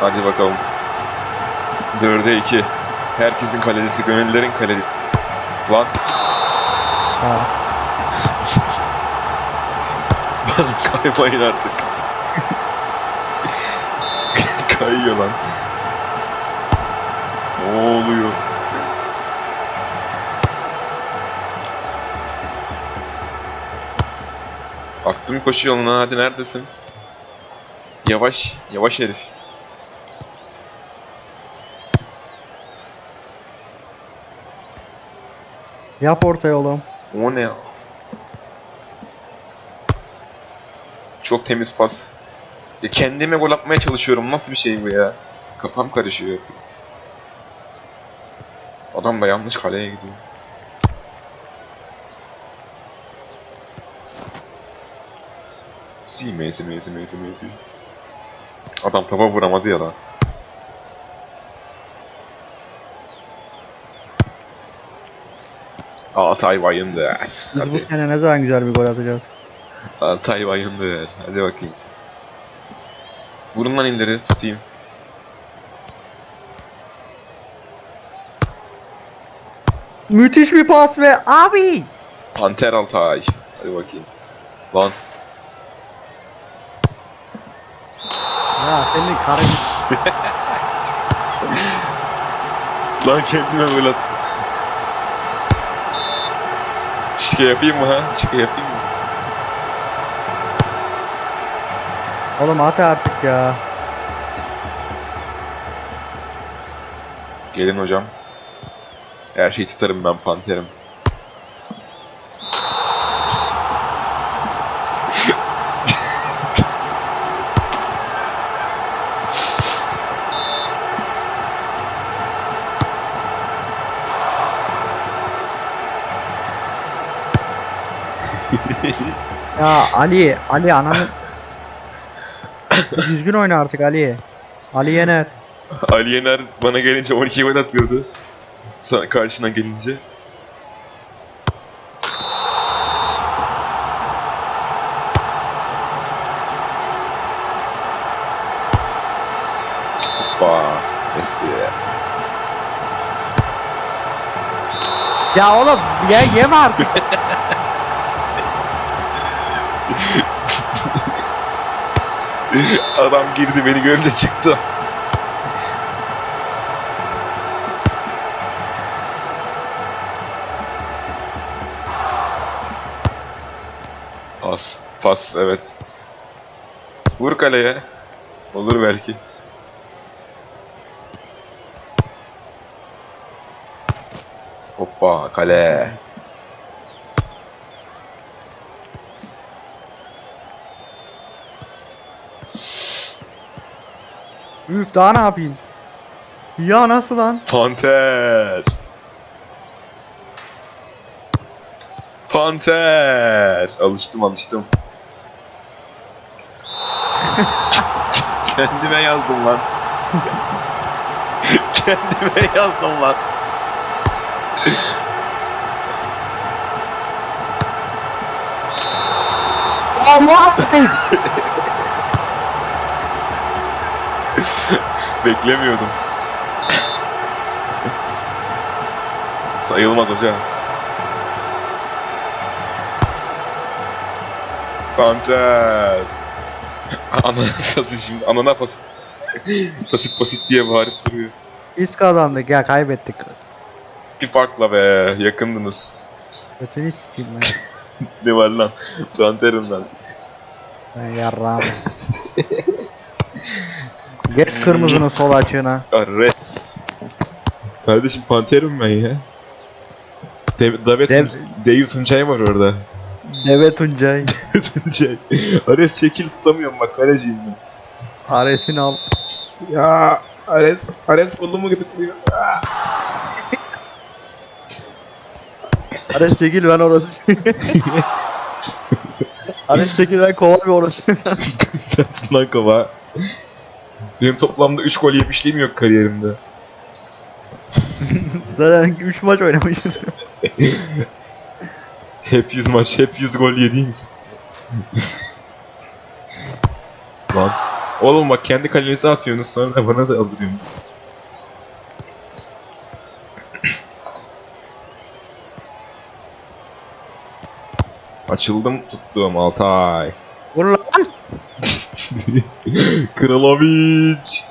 Hadi bakalım. 4'e 2. Herkesin kalecisi, gönüllülerin kalecisi. Lan Ha. bana kaymayın artık. Kayıyor lan. Ne oluyor? Aklım koşuyor yoluna hadi neredesin? Yavaş, yavaş herif. Yap ortaya oğlum. O ne? Çok temiz pas. Ya kendime gol atmaya çalışıyorum. Nasıl bir şey bu ya? Kafam karışıyor artık. Adam da yanlış kaleye gidiyor. Si Messi Messi Messi Messi. Adam topa vuramadı ya da. Altay bayındı. Biz bu Hadi. sene ne zaman güzel bir gol atacağız. Altay bayındı. Hadi bakayım. Vurun lan ileri tutayım. Müthiş bir pas ve abi. Panter Altay. Hadi bakayım. Lan Ya senin karın Lan kendime böyle at. Şike yapayım mı ha? Şike yapayım mı? Oğlum at artık ya. Gelin hocam. Her şeyi tutarım ben panterim. Ya Ali, Ali ananı Düzgün oyna artık Ali. Ali Yener. Ali Yener bana gelince 12 gol atıyordu. Sana karşına gelince. Hoppa. Messi. Ya oğlum ye, yeme artık. Adam girdi beni görünce çıktı. Pas. Pas evet. Vur kaleye. Olur belki. Hoppa kale. Üf daha ne yapayım? Ya nasıl lan? Panter. Panter. Alıştım alıştım. Kendime yazdım lan. Kendime yazdım lan. Allah Beklemiyordum. Sayılmaz hocam. Panter. Ana basit şimdi anana basit. basit basit diye bağırıp duruyor. Biz kazandık ya kaybettik. Bir farkla be yakındınız. Kötünü sikeyim ben. Ne var lan? Panterim lan. Ben yarrağım. Geç kırmızının sol açığına. Arres. Kardeşim panterim ben ya. Dev, Davet Dev- Dave Tuncay var orada. Deve Tuncay. Tuncay. Ares çekil tutamıyorum bak kaleciyim ben. Aresini al. Ya Ares, Ares kolumu gıdıklıyor. Ares çekil ben orası. Ares çekil ben kova bir orası. Sensin lan kova. Benim toplamda 3 gol yemişliğim yok kariyerimde. Zaten 3 maç oynamışsın. Hep 100 maç, hep 100 gol yediğim için. lan Oğlum bak kendi kalenize atıyorsunuz sonra da bana saldırıyorsunuz. Açıldım tuttum Altay. Vur lan. Kralovic.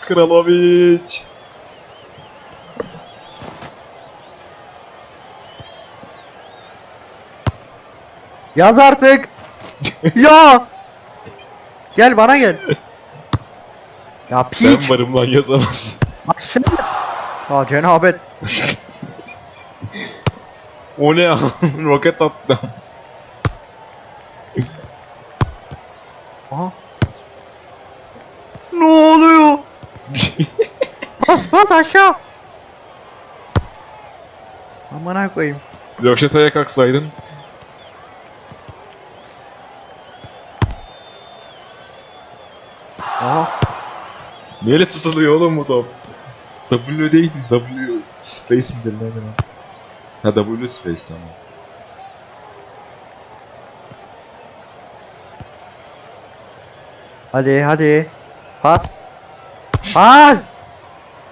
Kralovic. Yaz artık. ya. Gel bana gel. Ya Ben piç. varım lan yazamaz. Şimdi. Ya cenabet. O ne ya? Roket attı. Aha. Ne oluyor? Bas bas aşağı. Amına koyayım. Roşeta'ya kalksaydın. Aha. Neyle tutuluyor oğlum bu top? W değil mi? W space midir ne demek? Ha W space tamam. Hadi hadi. Pas. Pas.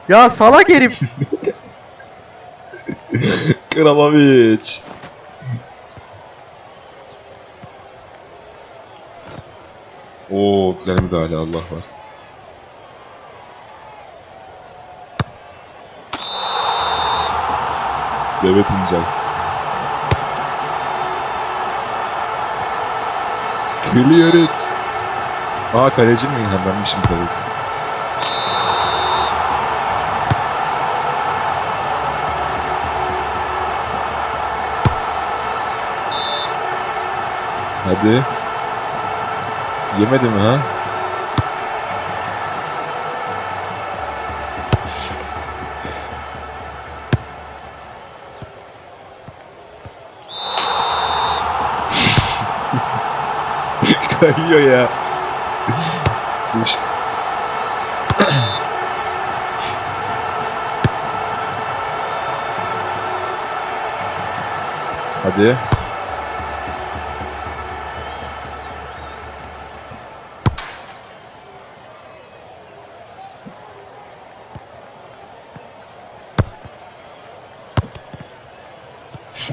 Ya salak herif. Kralovic. Oo güzel müdahale Allah var. Evet İncel. Clear it. Aa kaleci mi? Ha benmişim tabii. Hadi. Yemedi mi ha? Kayıyor ya. Fışt. Hadi.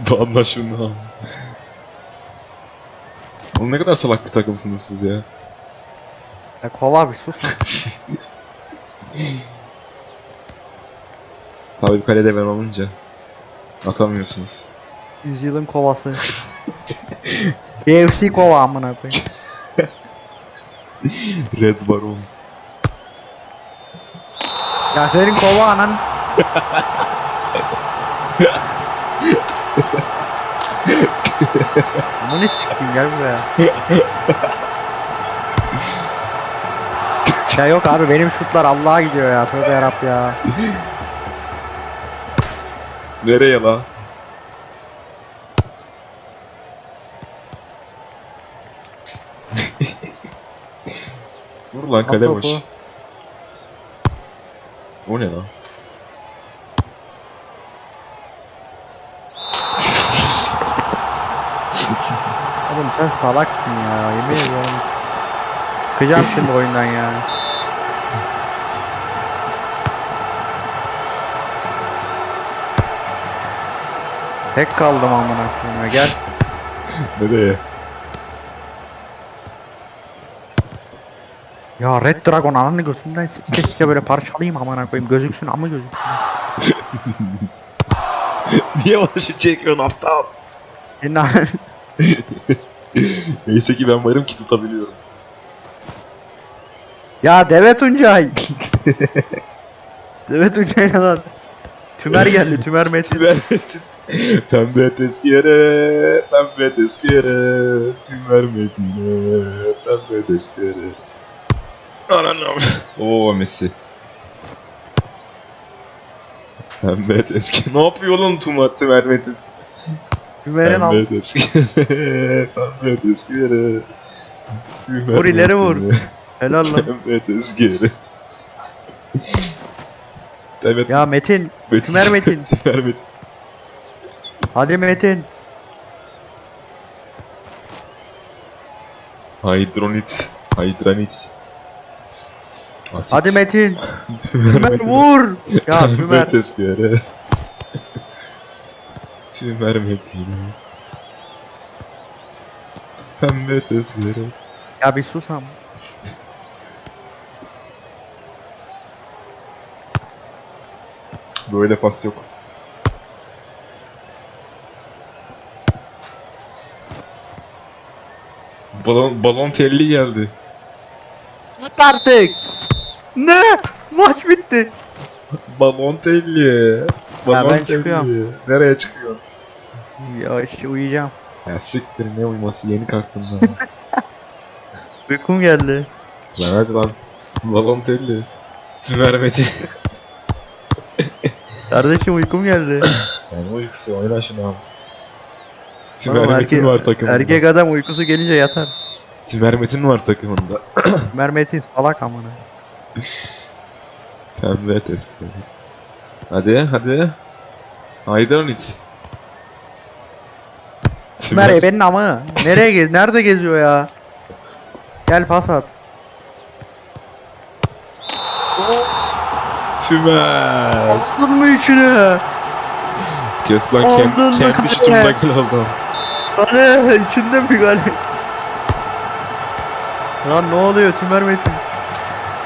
Banla şunu. Oğlum ne kadar salak bir takımsınız siz ya. Ya kova bir sus. Tabii kalede ben olunca atamıyorsunuz. Yüzyılın kovası. KFC kova amına koyayım. Red Baron. Ya senin kova anan. Bunu sikeyim gel buraya. ya yok abi benim şutlar Allah'a gidiyor ya. Tövbe yarab ya. Nereye la? Vur lan kale boş. O ne lan? Sen salaksın ya. Yemin ediyorum. Çıkacağım şimdi oyundan ya. Tek kaldım amına koyayım ya. Gel. Nereye? Ya Red Dragon ananı gözümden sike sike böyle parçalayayım amına koyayım. Gözüksün ama gözüksün. Niye bana şu çekiyorsun aptal? İnan. Neyse ki ben varım ki tutabiliyorum. ya Deve Tuncay. Deve Tuncay lan? Tümer geldi Tümer Metin. Tümer Metin. Pembe tezkere, pembe tezkere, tümer metine, pembe tezkere. Ananım. Oo Messi. Pembe tezkere. Ne yapıyor lan tümer, tümer metin? Tümer'in al. Pembe tezkere, pembe tezkere. tümer Vur ileri vur. Helal lan. Pembe tezkere. Evet. Ya Metin. Metin. Tümer Metin. Tümer Metin. Hadi Metin. Hydronit. Hydranit. Asit. Hadi Metin. Tümer Tümer Metin. vur. Ya Pembe Tümer. tezkere. Tümer Metin. Pembe tezkere. Ya bir sus ama. Böyle pas yok. Balon, balon telli geldi. Git artık. Ne? Maç bitti. Balon telli. Balon ben telli. çıkıyorum. Nereye çıkıyorsun? Ya işte uyuyacağım. Ya siktir ne uyuması yeni kalktım daha. Uykum geldi. lan hadi lan. Balon telli. Tümer Metin. Kardeşim uykum geldi. Yani uykusu oyna şunu abi. Oğlum, Tümer Metin erkek- var takımında. Erkek adam uykusu gelince yatar. Tümer Metin var takımında. Ömer Metin salak amına. Pembe tezkere. Hadi hadi. Haydan it. Ömer ebenin amı. Nereye gez? Nerede geziyor ya? Gel pas at. Tümer. Aldın mı içine? Kes lan Aldın kendi, mı kendi kale? şutumda gol oldu. Kale içinde mi kale? Lan ne oluyor Tümer Metin?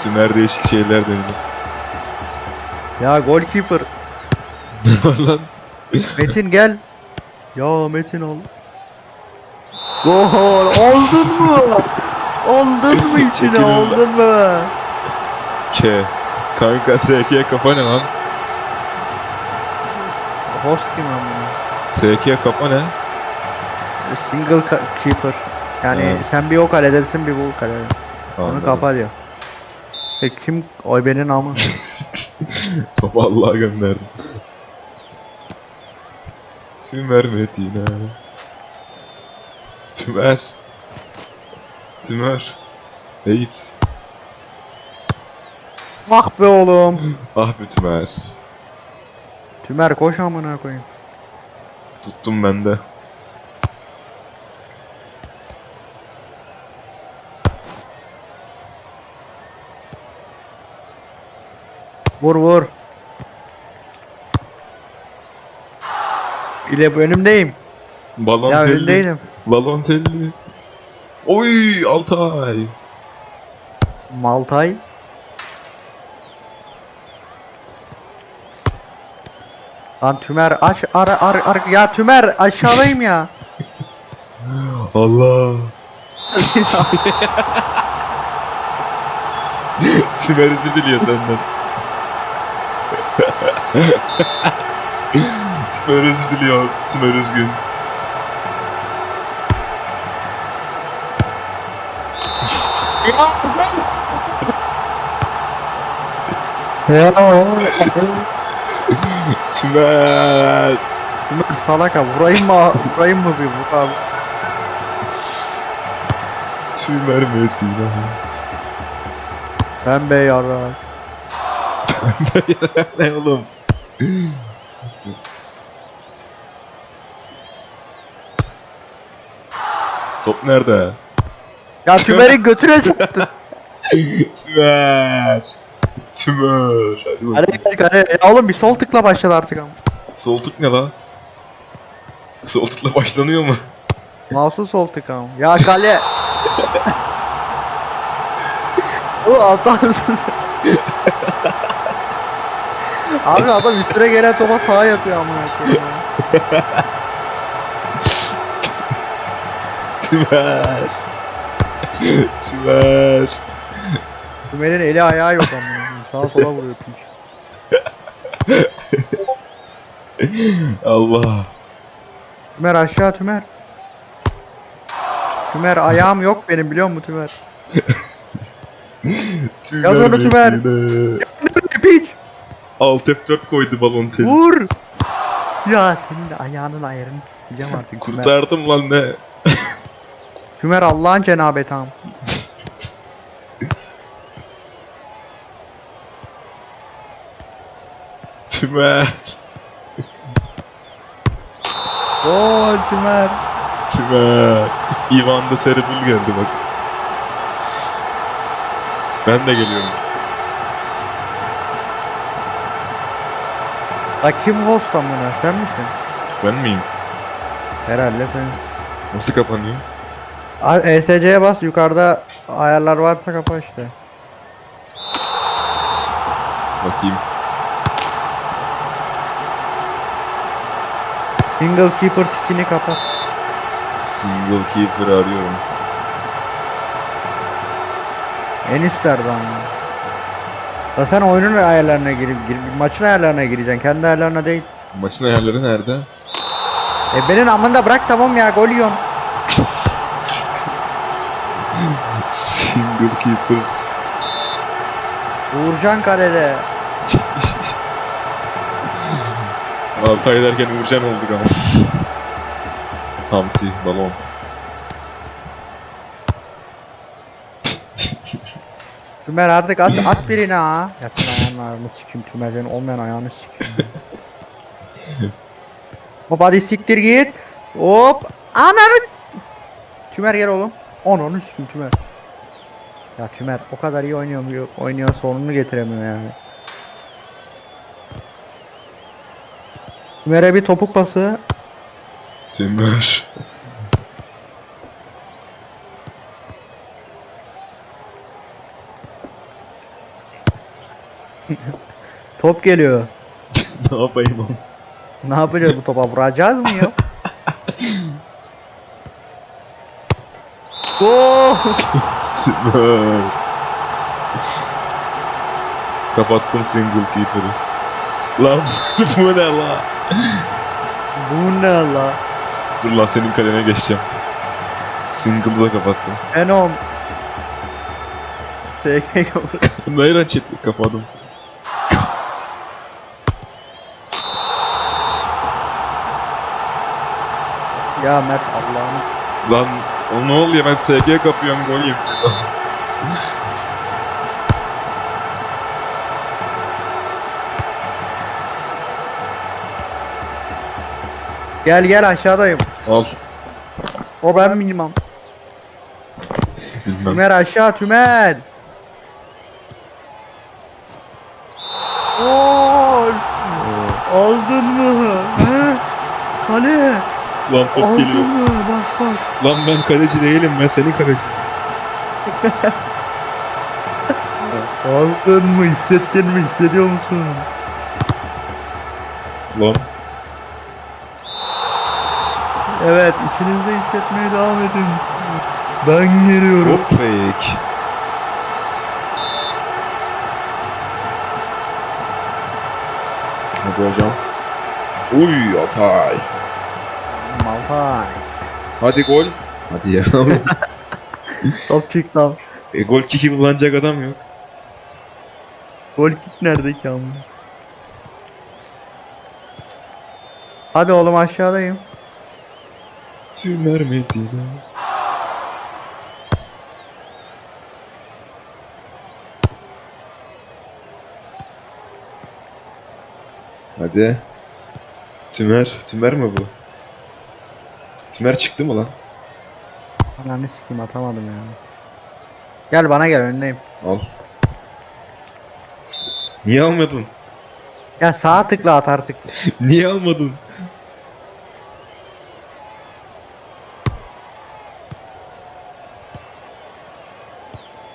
Tümer değişik şeyler denedi. Ya goalkeeper. Ne var lan? Metin gel. Ya Metin ol. Gol aldın mı? aldın mı içine Çekilin lan. aldın mı? K. Kanka SK kafa ne lan? Host kim amına? SK kafa ne? Single ka- keeper. Yani Evet. sen bir o kaledesin bir bu kalede. Onu kapa diyor. E kim? Oy benim amı. Topu Allah'a gönderdim. Tümer Metin'e. Tümer. Tümer. Eğit. ah be oğlum. Ah be Tümer. Tümer koş amına koyayım. Tuttum ben de. Vur vur. İle önümdeyim. Balon ya telli. Önündeydim. Balon telli. Oy Altay. Maltay. Lan Tümer aç ara ar ar ya Tümer aşağıdayım ya. Allah. Tümer özür diliyor senden. Tümer özür diliyor. Tümer üzgün. Ya Tümer. Tümer salak ha vurayım mı vurayım mı bir vur abi. Tümer Metin. Ben be yarra. ne oğlum? Top nerede? Ya Tümer'in götüne çarptı. Tümer. Tümer. Hadi Hadi bakalım. gel kale. Ya oğlum bir sol tıkla başladı artık ama. Sol tık ne lan? Sol tıkla başlanıyor mu? Masum sol tık ama. Ya kale. o alttan Abi adam üstüne gelen topa sağa yatıyor amına koyayım. ya. Tümer. Tümer. Tümer'in eli ayağı yok koyayım. Sağa sola vuruyor piç. Allah. Tümer aşağı Tümer. Tümer ayağım yok benim biliyor musun Tümer? Tümer. Yaz onu Tümer. Piç. Alt F4 koydu balon teli. Vur. Ya senin de ayağının ayarını sikeceğim artık. Kurtardım lan ne? Hümer Allah'ın cenabeti am. Tümer. Gol Tümer. Tümer. Ivan da Terrible geldi bak. Ben de geliyorum. La kim host amına sen misin? Ben miyim? Herhalde sen. Nasıl kapanıyor? Abi ESC'ye bas yukarıda ayarlar varsa kapa işte. Bakayım. Single keeper tikini kapat. Single keeper arıyorum. En üstlerde ama. Ya sen oyunun ayarlarına girip gir, maçın ayarlarına gireceksin. Kendi ayarlarına değil. Maçın ayarları nerede? E benim amında bırak tamam ya gol yiyorsun. Single keeper. Uğurcan kalede. Altay derken Uğurcan olduk ama. Hamsi, balon. Tümer artık at, at birini ha. Ya sen ayağını sikeyim Tümer senin olmayan ayağını sikeyim. Hop hadi siktir git. Hop. Ananı. Tümer gel oğlum. Ananı sikeyim Tümer. Ya Tümer o kadar iyi oynuyor oynuyor sonunu getiremiyor yani. Tümer'e bir topuk pası. Tümör. Top geliyor. ne yapayım oğlum? Ne yapacağız bu topa? Vuracağız mı ya? Gol! Kapattım single keeper'ı. Lan bu ne la? Bu ne la? Dur lan senin kalene geçeceğim. Single'ı da kapattım. Enom. TK oldu. Nereden çekti? Kapadım. Ya Mert Allah'ını. Lan o ne oluyor ben SG kapıyorum gol yedim. Gel gel aşağıdayım. Al. O ben minimum. Bilmem. Tümer aşağı Tümer. Gol! Aldın mı? He? Kale! Lan top Aldın geliyor. mı? Lan ben kaleci değilim ben senin kaleci. Aldın mı? Hissettin mi? Hissediyor musun? Lan. Evet, içinizde hissetmeye devam edin. Ben geliyorum. Hop fake. Hadi hocam. Uy Atay. Malfay. Hadi gol. Hadi ya. Top çıktı lan. e, gol kiki kullanacak adam yok. Gol kick nerede ki amma? Hadi oğlum aşağıdayım. Tümer Medine. Hadi. Tümer. Tümer mi bu? Tümer çıktı mı lan? Ananı sikeyim atamadım ya. Gel bana gel önündeyim. Al. Niye almadın? Ya sağa tıkla at artık. Niye almadın?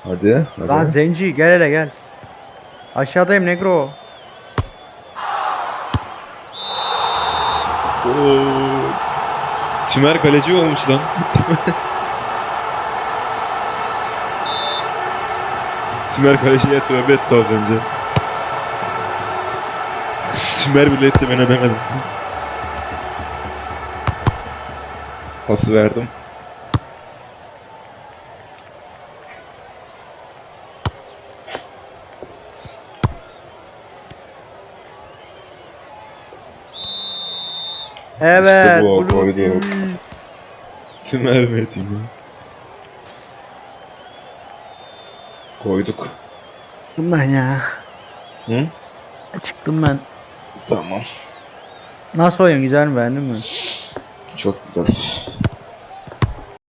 Hadi. hadi. Lan zenci gel hele gel. Aşağıdayım negro. Oo. Tümer kaleci olmuş lan. Tümer kaleciye tövbe etti az önce. Tümer bile etti ben edemedim. Pası verdim. Evet. bu, Blue koydu. TV. Tümer Medine. Koyduk. Çıktım ben ya. Hı? Çıktım ben. Tamam. Nasıl oyun güzel mi beğendin mi? Çok güzel.